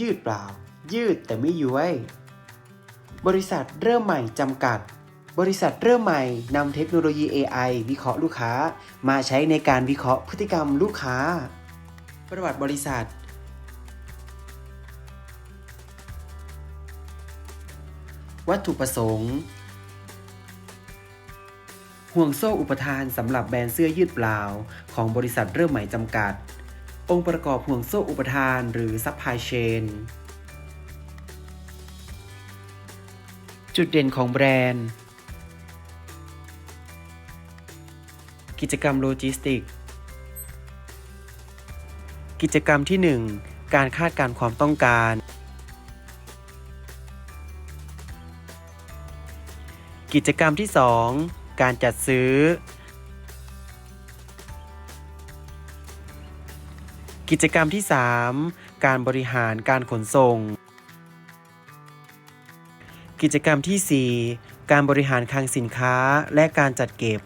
ยืดเปล่า ยืดแต่ไม่ย้วย บริษัทเริ่มใหม่จำกัด บริษัทเริ่มใหม่นำเทคโนโลยี AI วิเคราะห์ลูกค้า มาใช้ในการวิเคราะห์พฤติกรรมลูกค้า ประวัติบริษัท วัตถุประสงค์ห่วงโซ่อุปทานสำหรับแบรนด์เสื้อยืดเปล่า ของบริษัทเริ่มใหม่จำกัด องค์ประกอบห่วงโซ่อุปทานหรือ supply chain จุดเด่นของแบรนด์ กิจกรรมโลจิสติก กิจกรรมที่ 1 การคาดการความต้องการ กิจกรรมที่ 2 การจัดซื้อ กิจกรรมที่ 3 การบริหารการขนส่ง กิจกรรมทีสี่ 4 การบริหารคลังสินค้าและการจัดเก็บ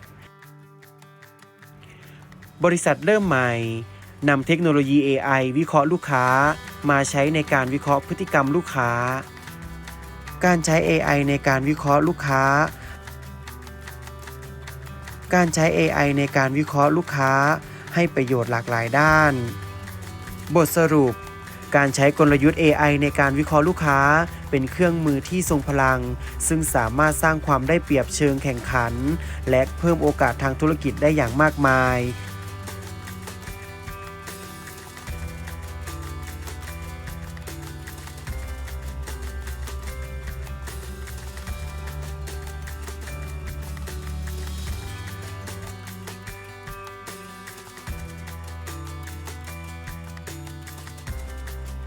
บริษัทเริ่มใหม่นำเทคโนโลยี AI วิเคราะห์ลูกค้า มาใช้ในการวิเคราะห์พฤติกรรมลูกค้า การใช้ AI ในการวิเคราะห์ลูกค้า การใช้ AI ในการวิเคราะห์ลูกค้า ให้ประโยชน์หลากหลายด้าน บทสรุป การใช้กลยุทธ์ AI ในการวิเคราะห์ลูกค้า เป็นเครื่องมือที่ทรงพลัง ซึ่งสามารถสร้างความได้เปรียบเชิงแข่งขัน และเพิ่มโอกาสทางธุรกิจได้อย่างมากมาย